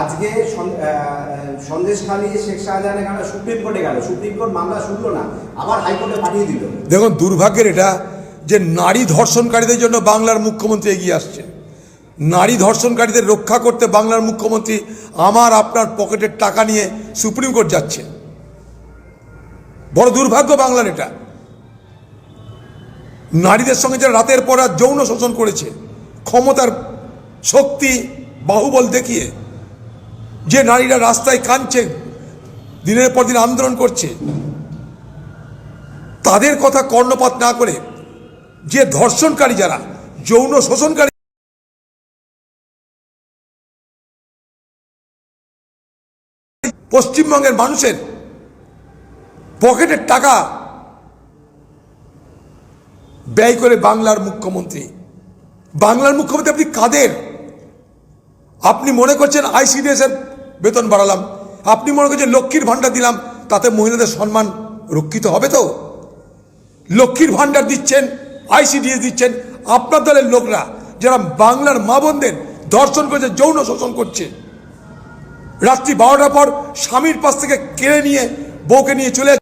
আজকে সন্দেশখালী শেখ শাহজাহানের কারণে সুপ্রিম কোর্টে গেল। সুপ্রিম কোর্ট মামলা শুনলো না, আবার হাইকোর্টে পাঠিয়ে দিল। দেখুন, দুর্ভাগ্যের এটা যে নারী ধর্ষণকারীদের জন্য বাংলার মুখ্যমন্ত্রী এগিয়ে আসছে। নারী ধর্ষণকারীদের রক্ষা করতে বাংলার মুখ্যমন্ত্রী আমার আপনার পকেটের টাকা নিয়ে সুপ্রিম কোর্ট যাচ্ছে। বড় দুর্ভাগ্য বাংলার এটা। নারীদের সঙ্গে যারা রাতের পর যৌন শোষণ করেছে, ক্ষমতার শক্তি, বাহুবল দেখিয়ে যে নারীরা রাস্তায় কাঁদছে, দিনের পর দিন আন্দোলন করছে, তাদের কথা কর্ণপাত না করে যে ধর্ষণকারী যারা, যৌন শোষণকারী পশ্চিমবঙ্গের মানুষের পকেটের টাকা ব্যয় করে বাংলার মুখ্যমন্ত্রী। বাংলার মুখ্যমন্ত্রী আপনি কাদের? আপনি মনে করছেন আইসিডিএস এর বেতন বাড়ালাম। আপনি মনে করছেন লক্ষ্মীর ভাণ্ডার দিলাম, তাতে মহিলাদের সম্মান রক্ষিত হবে তো? লক্ষ্মীর ভাণ্ডার দিচ্ছেন আইসিডিএস দিচ্ছেন, আপনার দলের লোকরা যারা বাংলার মা বোনদের ধর্ষণ করেছে, যৌন শোষণ করছে, রাত্রি বারোটার পর স্বামীর পাশ থেকে কেড়ে নিয়ে বউকে নিয়ে চলে